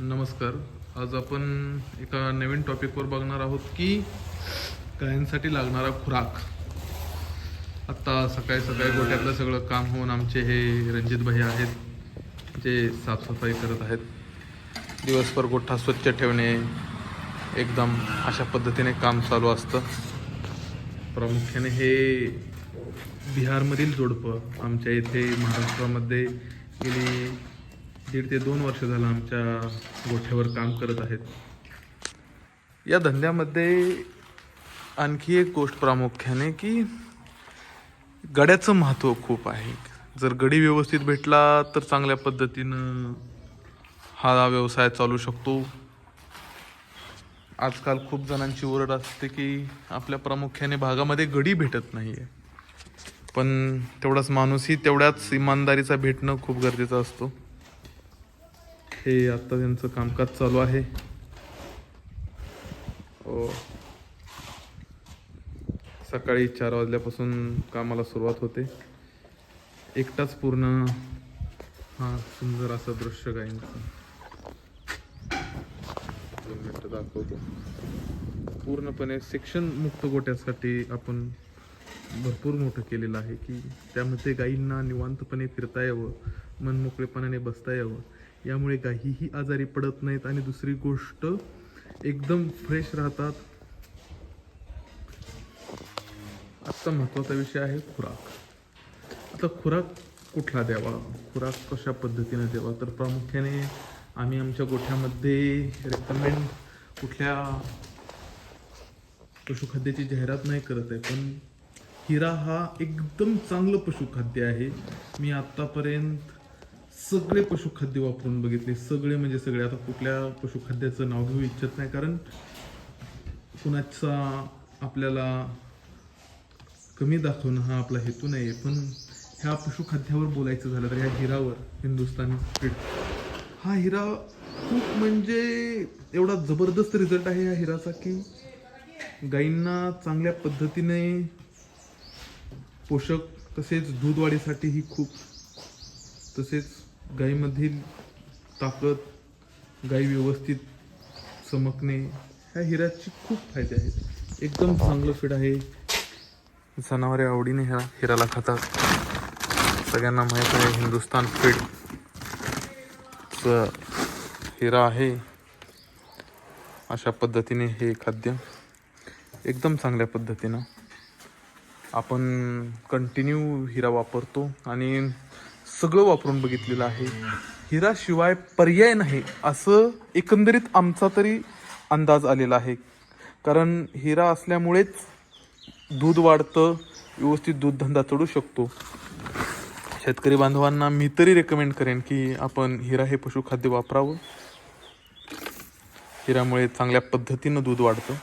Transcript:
नमस्कार. आज आपण एका नवीन टॉपिकवर बघणार आहोत की गायांसाठी लागणारा खुराक. आत्ता सकाळी सकाळी गोट्यातलं सगळं काम होऊन आमचे हे रणजित भाई आहेत जे साफसफाई करत आहेत. दिवसभर गोठा स्वच्छ ठेवणे एकदम अशा पद्धतीने काम चालू असतं. प्रामुख्याने हे बिहारमधील जोडपं आमच्या इथे महाराष्ट्रामध्ये गेली दीड ते दोन वर्ष झालं आमच्या गोठ्यावर काम करत आहेत. या धंद्यामध्ये आणखी एक गोष्ट प्रामुख्याने की गड्याचं महत्त्व खूप आहे. जर गडी व्यवस्थित भेटला तर चांगल्या पद्धतीनं हा व्यवसाय चालू शकतो. आजकाल खूप जणांची ओरड असते की आपल्या प्रामुख्याने भागामध्ये गडी भेटत नाही आहे पण तेवढाच माणूसही तेवढ्याच इमानदारीचा भेटणं खूप गरजेचं असतो. हे आता त्यांचं कामकाज चालू आहे. हो. सकाळी चार वाजल्यापासून कामाला सुरुवात होते. एकटाच पूर्ण हा सुंदर असं दृश्य गायींचं दाखवतो. पूर्णपणे सेक्शन मुक्त गोट्यासाठी आपण भरपूर मोठं केलेलं आहे की त्यामध्ये गायींना निवांतपणे फिरता यावं मन मोकळेपणाने बसता यावं. यामुळे काहीही आजारी पडत नाहीत आणि दुसरी गोष्ट एकदम फ्रेश राहतात. आत्ता महत्त्वाचा विषय आहे खुराक. आता खुराक कुठला द्यावा? खुराक कशा पद्धतीने द्यावा? तर प्रामुख्याने आम्ही आमच्या गोठ्यामध्ये रेकमेंड कुठल्या पशुखाद्याची जाहिरात नाही करत आहे पण हिरा हा एकदम चांगलं पशुखाद्य आहे. मी आत्तापर्यंत सगळे पशुखाद्य वापरून बघितले. सगळे म्हणजे सगळे. आता कुठल्या पशुखाद्याचं नाव घेऊ इच्छित नाही कारण कुणाचा आपल्याला कमी दाखवणं हा आपला हेतू नाही आहे पण ह्या पशुखाद्यावर बोलायचं झालं तर ह्या हिरावर हिंदुस्थानी स्पीड हा हिरा खूप म्हणजे एवढा जबरदस्त रिझल्ट आहे ह्या हिराचा की गाईंना चांगल्या पद्धतीने पोषक तसेच दूध वाढीसाठीही खूप तसेच गायीमधील ताकद गायी व्यवस्थित चमकणे ह्या हिऱ्याचे खूप फायदे आहेत. एकदम चांगलं फीड आहे. जनावरे आवडीने ह्या हिराला खातात. सगळ्यांना माहीत आहे हिंदुस्तान फीड हिरा आहे. अशा पद्धतीने हे खाद्य एकदम चांगल्या पद्धतीनं आपण कंटिन्यू हिरा वापरतो आणि सगळं वापरून बघितलेलं आहे. हिराशिवाय पर्याय नाही असं एकंदरीत आमचा तरी अंदाज आलेला आहे. कारण हिरा असल्यामुळेच दूध वाढतं व्यवस्थित दूधधंदा चढू शकतो. शेतकरी बांधवांना मी तरी रेकमेंड करेन की आपण हिरा हे पशुखाद्य वापरावं. हिरामुळे चांगल्या पद्धतीनं दूध वाढतं.